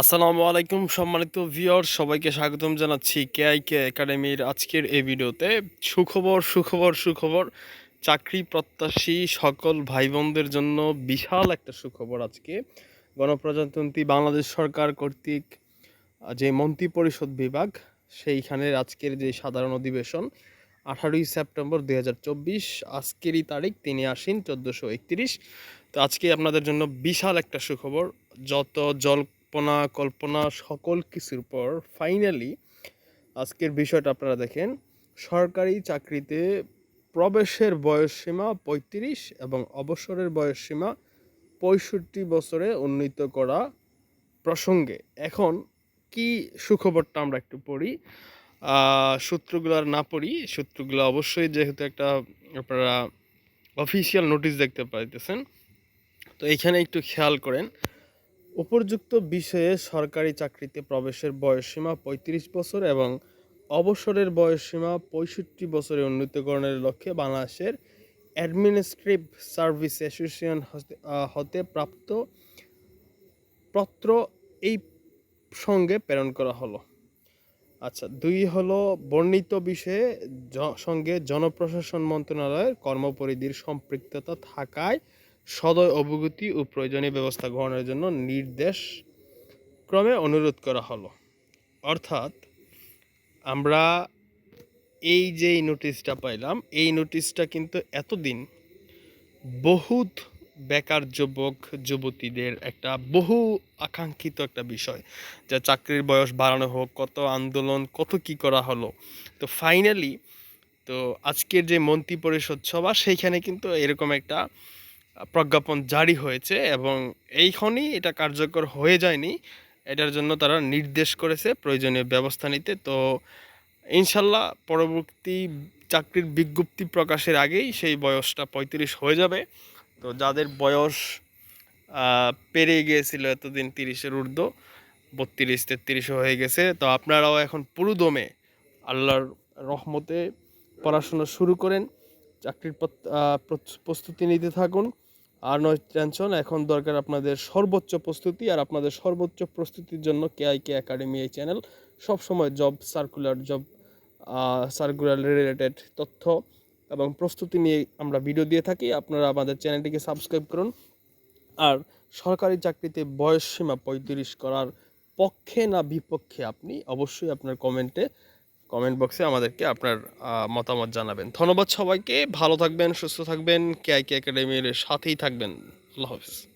আসসালামু আলাইকুম, সম্মানিত ভিওর সবাইকে স্বাগতম জানাচ্ছি কেআইকে একাডেমির আজকের এই ভিডিওতে। সুখবর সুখবর সুখবর, চাকরি প্রত্যাশী সকল ভাই বোনদের জন্য বিশাল একটা সুখবর আজকে। গণপ্রজাতন্ত্রী বাংলাদেশ সরকার কর্তৃক যে মন্ত্রী পরিষদ বিভাগ, সেইখানের আজকের যে সাধারণ অধিবেশন, আঠারোই সেপ্টেম্বর দু হাজার চব্বিশ, আজকেরই তারিখ, তিনি আসেন চোদ্দোশো একত্রিশ। তো আজকে আপনাদের জন্য বিশাল একটা সুখবর, যত জল্পনা কল্পনা কল্পনা সকল কিছুর পর ফাইনালি আজকের বিষয়টা আপনারা দেখেন, সরকারি চাকরিতে প্রবেশের বয়সসীমা পঁয়ত্রিশ এবং অবসরের বয়সসীমা পঁয়ষট্টি বছরে উন্নীত করা প্রসঙ্গে। এখন কি সুখবরটা আমরা একটু পড়ি? সূত্রগুলো আর না পড়ি, সূত্রগুলো অবশ্যই যেহেতু একটা আপনারা অফিসিয়াল নোটিশ দেখতে পাইতেছেন, তো এইখানে একটু খেয়াল করেন। উপর্যুক্ত বিষয়ে সরকারি চাকরিতে প্রবেশের বয়সসীমা পঁয়ত্রিশ বছর এবং অবসরের বয়সসীমা পঁয়ষট্টি বছরে উন্নীতকরণের লক্ষ্যে বাংলাদেশের অ্যাডমিনিস্ট্রেটিভ সার্ভিস অ্যাসোসিয়েশন হতে প্রাপ্ত পত্র এই সঙ্গে প্রেরণ করা হলো। আচ্ছা দুই হলো বর্ণিত বিষয়ে সঙ্গে জনপ্রশাসন মন্ত্রণালয়ের কর্মপরিধির সম্পৃক্ততা থাকায় সদয় অবগতি ও প্রয়োজনীয় ব্যবস্থা গ্রহণের জন্য নির্দেশ ক্রমে অনুরোধ করা হলো। অর্থাৎ আমরা এই যে নোটিশটা পাইলাম, এই নোটিশটা কিন্তু এতদিন বহুত বেকার যুবক, যুবতীদের একটা বহু আকাঙ্ক্ষিত একটা বিষয় যা চাকরির বয়স বাড়ানো হোক, কত আন্দোলন, কত কি করা হলো। তো ফাইনালি তো আজকের যে মন্ত্রী পরিষদ সভা, সেইখানে কিন্তু এরকম একটা প্রজ্ঞাপন জারি হয়েছে এবং এইখনই এটা কার্যকর হয়ে যায়নি। এটার জন্য তারা নির্দেশ করেছে প্রয়োজনীয় ব্যবস্থা নিতে। তো ইনশাল্লাহ পরবর্তী চাকরির বিজ্ঞপ্তি প্রকাশের আগেই সেই বয়সটা পঁয়ত্রিশ হয়ে যাবে। তো যাদের বয়স পেরিয়ে গিয়েছিল এতদিন তিরিশের ঊর্ধ্ব, বত্রিশ তেত্রিশও হয়ে গেছে। তো আপনারাও এখন পুরুদমে আল্লাহর রহমতে পড়াশোনা শুরু করেন। চাকরির প্রস্তুতি নিতে থাকুন। আর নয় টেনশন, এখন দরকার আপনাদের সর্বোচ্চ প্রস্তুতি আর আপনাদের সর্বোচ্চ প্রস্তুতির জন্য কেআইকে একাডেমি এই চ্যানেল। সবসময় job circular job circular related তথ্য এবং প্রস্তুতি নিয়ে আমরা ভিডিও দিয়ে থাকি। আপনারা আমাদের চ্যানেলটিকে সাবস্ক্রাইব করুন। আর সরকারি চাকরিতে বয়স সীমা পঁয়ত্রিশ করার পক্ষে না বিপক্ষে আপনি অবশ্যই আপনার কমেন্টে কমেন্ট বক্সে আমাদেরকে আপনার মতামত জানাবেন। ধন্যবাদ সবাইকে, ভালো থাকবেন, সুস্থ থাকবেন, কে আই কে একাডেমির সাথেই থাকবেন। আল্লাহ হাফিজ।